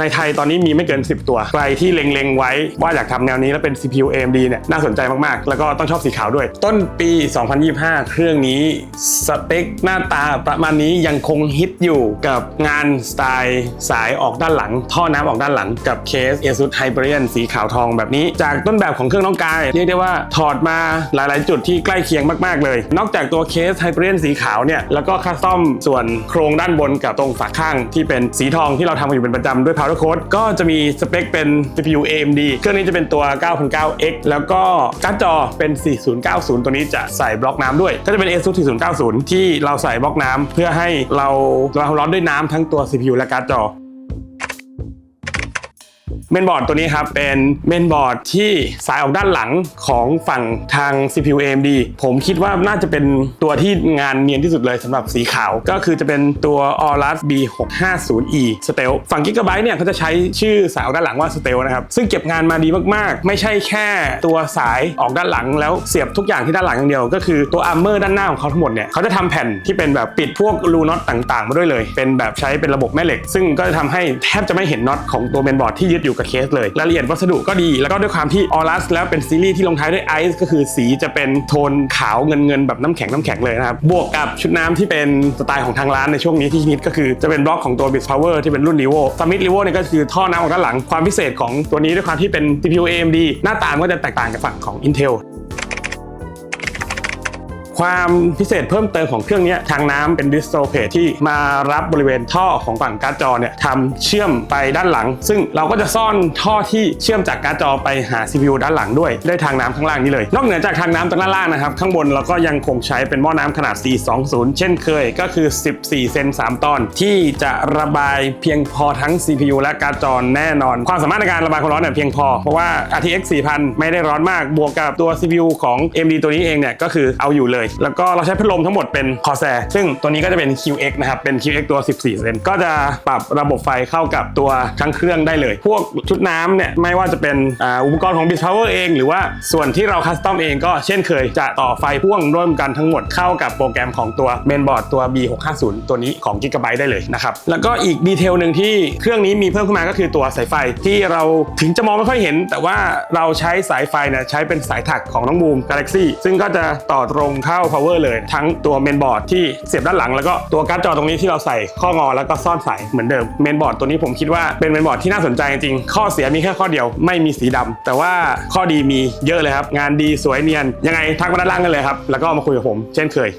ในไทยตอนนี้มีไม่เกิน 10 ตัว ใครที่เล็งๆ ไว้ว่าอยากทำแนวนี้แล้วเป็น CPU AMD เนี่ยน่าสนใจมากๆ แล้วก็ต้องชอบสีขาวด้วย ต้นปี 2025 เครื่องนี้สเปคหน้าตาประมาณนี้ยังคงฮิตอยู่กับงานสไตล์สายออกด้านหลัง ท่อน้ำออกด้านหลังกับเคส ASUS Hyperion สีขาวทองแบบนี้ จากต้นแบบของเครื่องน้องกาย เรียกได้ว่าถอดมาหลายๆ จุดที่ใกล้เคียงมากๆเลย นอกจากตัวเคส Hyperion สีขาวเนี่ยแล้วก็คัสตอมส่วนโครงด้านบนกับตรงฝาข้างที่เป็นสีทองที่เราทำอยู่เป็นประจำด้วย Powder Coat ก็จะมีสเปคเป็น CPU AMD เครื่องนี้จะเป็นตัว 9900X แล้วก็การ์ดจอเป็น 4090 ตัวนี้จะใส่บล็อกน้ำด้วย ก็จะเป็น ASUS 4090 ที่เราใส่บล็อกน้ำเพื่อให้เราเราร้อนด้วยน้ำทั้งตัว CPU และการ์ดจอ เมนบอร์ดตัวนี้ครับเป็นเมนบอร์ดที่สายออกด้านหลังของฝั่งทาง CPU AMD ผมคิดว่าน่าจะเป็นตัวที่งานเนียนที่สุดเลยสำหรับสีขาว ก็คือจะเป็นตัว Aorus B650E Stealth ฝั่ง Gigabyte เนี่ยเขาจะใช้ชื่อสายออกด้านหลังว่า Stealth นะครับ ซึ่งเก็บงานมาดีมากๆ ไม่ใช่แค่ตัวสายออกด้านหลังแล้วเสียบทุกอย่างที่ด้านหลังอย่างเดียว ก็คือตัว armor ด้านหน้าของเขาทั้งหมดเนี่ยเขาจะทำแผ่นที่เป็นแบบปิดพวกรูน็อตต่างๆมาด้วยเลย เป็นแบบใช้เป็นระบบแม่เหล็ก ซึ่งก็จะทำให้แทบจะไม่เห็นน็อตของตัวเมนบอร์ดที่ยึดอยู่เคสเลย รายละเอียดวัสดุก็ดี แล้วก็ด้วยความที่ออรัสแล้วเป็นซีรีส์ที่ลงท้ายด้วยไอซ์ก็คือสีจะเป็นโทนขาวเงินเงินๆแบบน้ำแข็งน้ำแข็งเลยนะครับ บวกกับชุดน้ำที่เป็นสไตล์ของทางร้านในช่วงนี้ที่ฮิตก็คือจะเป็นบล็อกของตัว b i t Power ที่เป็นรุ่น r e v o Summit r e v o เนี่ยก็คือท่อน้ำของด้านหลังความพิเศษของตัวนี้ด้วยความที่เป็น CPU AMD หน้าตามก็จะแตกต่างกับฝั่งของ Intel ความพิเศษเพิ่มเติมของเครื่องนี้ทางน้ำเป็นดิสโทรเพที่มารับบริเวณท่อของฝั่งการ์ดจอเนี่ยทำเชื่อมไปด้านหลัง ซึ่งเราก็จะซ่อนท่อที่เชื่อมจากการ์ดจอไปหา CPU ด้านหลังด้วยด้วยทางน้ำข้างล่างนี้เลย นอกเหนือจากทางน้ำตรงด้านล่างนะครับ ข้างบนเราก็ยังคงใช้เป็นหม้อน้ำขนาด 420 เช่นเคยก็คือ 14 เซน 3 ตอน ที่จะระบายเพียงพอทั้ง CPU และการ์ดจอแน่นอน ความสามารถในการระบายความร้อนเนี่ยเพียงพอ เพราะว่า RTX 4000 ไม่ได้ร้อนมากบวกกับตัว CPU ของ AMD ตัวนี้เองเนี่ยก็คือเอาอยู่เลยแล้วก็เราใช้พัดลมทั้งหมดเป็น Corsair ซึ่งตัวนี้ก็จะเป็น QX นะครับ เป็น QX ตัว 14 เซนก็จะปรับระบบไฟเข้ากับตัวทั้งเครื่องได้เลย พวกชุดน้ำเนี่ย ไม่ว่าจะเป็นอุปกรณ์ของ b i t Power เอง หรือว่าส่วนที่เราคัสตอมเองก็เช่นเคยจะต่อไฟพ่วงร่วมกันทั้งหมดเข้ากับโปรแกรมของตัวเมนบอร์ดตัว B650 ตัวนี้ของ Gigabyte ได้เลยนะครับ แล้วก็อีกดีเทลหนึ่งที่เครื่องนี้มีเพิ่มขึ้นมาก็คือตัวสายไฟที่เราถึงจะมองไม่ค่อยเห็น แต่ว่าเราใช้สายไฟเนี่ยใช้เป็นสายถักของน้องบูม Galaxy ซึ่งก็จะต่อตรงเข้า power เลย ทั้งตัวเมนบอร์ดที่เสียบด้านหลัง แล้วก็ตัวการ์ดจอตรงนี้ที่เราใส่ข้องอแล้วก็ซ่อนสายเหมือนเดิมเมนบอร์ดตัวนี้ผมคิดว่าเป็นเมนบอร์ดที่น่าสนใจจริงข้อเสียมีแค่ข้อเดียวไม่มีสีดำแต่ว่าข้อดีมีเยอะเลยครับงานดีสวยเนียนยังไงทักมาด้านล่างกันเลยครับแล้วก็มาคุยกับผมเช่นเคย